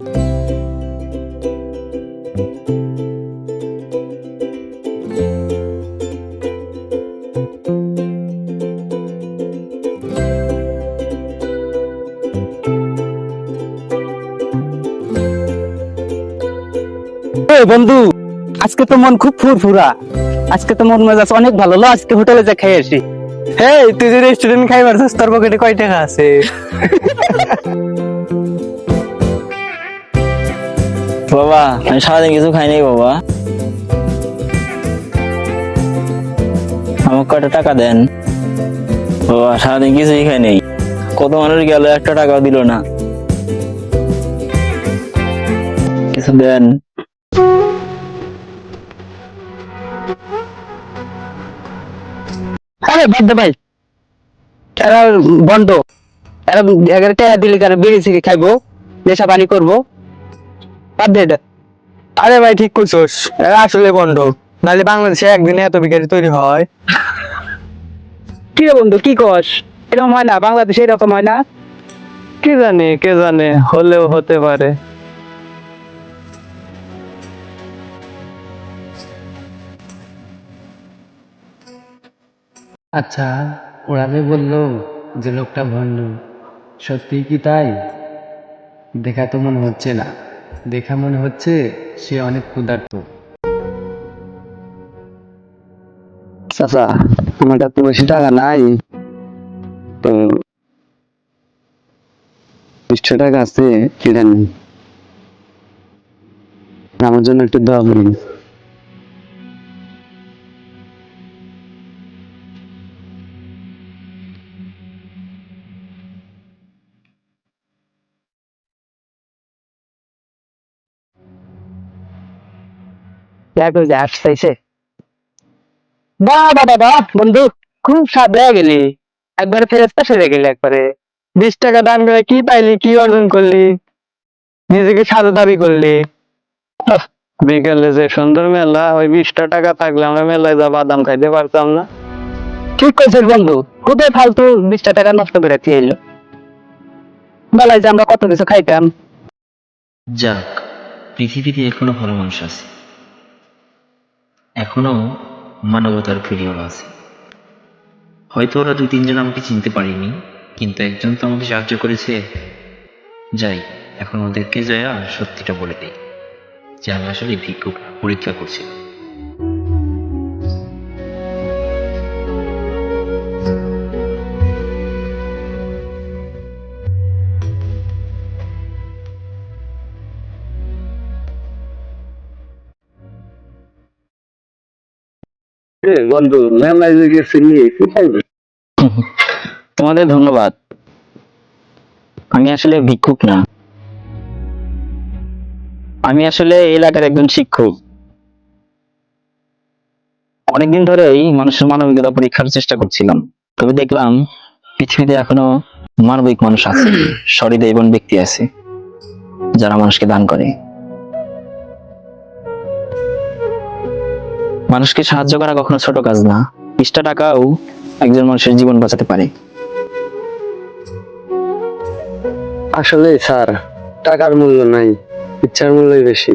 বন্ধু আজকে তো মন খুব ফুরফুরা। আজকে তো মন মেজাজ অনেক ভালো। লো আজকে হোটেলে যা খেয়ে আসি। হেই তুই যে রেস্টুরেন্ট খাইবার তোর পকেটে কয় টাকা আছে? বাবা, আমি সারাদিন কিছু খাই নাই বাবা। আমাকে কয়টা টাকা দেন? বাবা, সারাদিন কিছুই খাই নাই। কত মানুষ গেল, একটা টাকাও দিল না। কিছু দেন। আরে, বাদ ভাই। এরা বন্ধ। এরা দিলে কেন বিড়ি থেকে খাইবো, নেশা পানি করব। বাদ দে এটা। আরে ভাই ঠিক করছোস এরা আসলে বন্ধ নাহলে বাংলাদেশে একদিনে এত বিকারি তৈরি হয়। কি রে বন্ধু কি কস? এরকম হয় না বাংলাদেশে এরকম হয় না। কে জানে কে জানে হলেও হতে পারে। আচ্ছা ওরা যে বলল যে লোকটা ভণ্ড সত্যি কি তাই? দেখা তো মনে হচ্ছে না। দেখা মনে হচ্ছে সে অনেক ক্ষুধার্ত। চাচা, আমার কাছে বেশি টাকা নাই। তো বিশটা টাকা আছে এটা নেই আমার জন্য একটু দোয়া আসতেছে বাবা বন্ধু খুব গেলি। একবারে ফেরতটা সেরে গেলি একবারে। বিশ টাকা দান করে কি পাইলি কি অর্জন করলি? নিজেকে সাদা দাবি করলি। বিকেলে যে সুন্দর মেলা ওই বিশটা টাকা থাকলে আমরা মেলায় যা বাদাম খাইতে পারতাম না। ঠিক বন্ধু কোথায় ফালতু বিশটা টাকা নষ্ট করে দিয়ে এলো। বেলায় যে আমরা কত কিছু খাইতাম। যাক পৃথিবীতে এখনও ভালো মানুষ আছে এখনও মানবতার প্রিয় আছে। হয়তো ওরা দুই তিনজন আমাকে চিনতে পারিনি, কিন্তু একজন তো আমাকে সাহায্য করেছে। যাই, এখন ওদেরকে যায় আর সত্যিটা বলে দিই, যে আমি আসলে ভিক্ষুক, পরীক্ষা করছি তোমাদের ধন্যবাদ। আমি আসলে ভিক্ষুক না। আমি আসলে এলাকার একজন শিক্ষক। অনেকদিন ধরেই মানুষের মানবিকতা পরীক্ষার চেষ্টা করছিলাম। তবে দেখলাম পৃথিবীতে এখনও মানবিক মানুষ আছে, সহৃদয় এবং ব্যক্তি আছে, যারা মানুষকে দান করে। মানুষকে সাহায্য করা কখনো ছোট কাজ না। বিশটা টাকাও একজন মানুষের জীবন বাঁচাতে পারে। আসলে স্যার, টাকার মূল্য নাই, ইচ্ছার মূল্যই বেশি।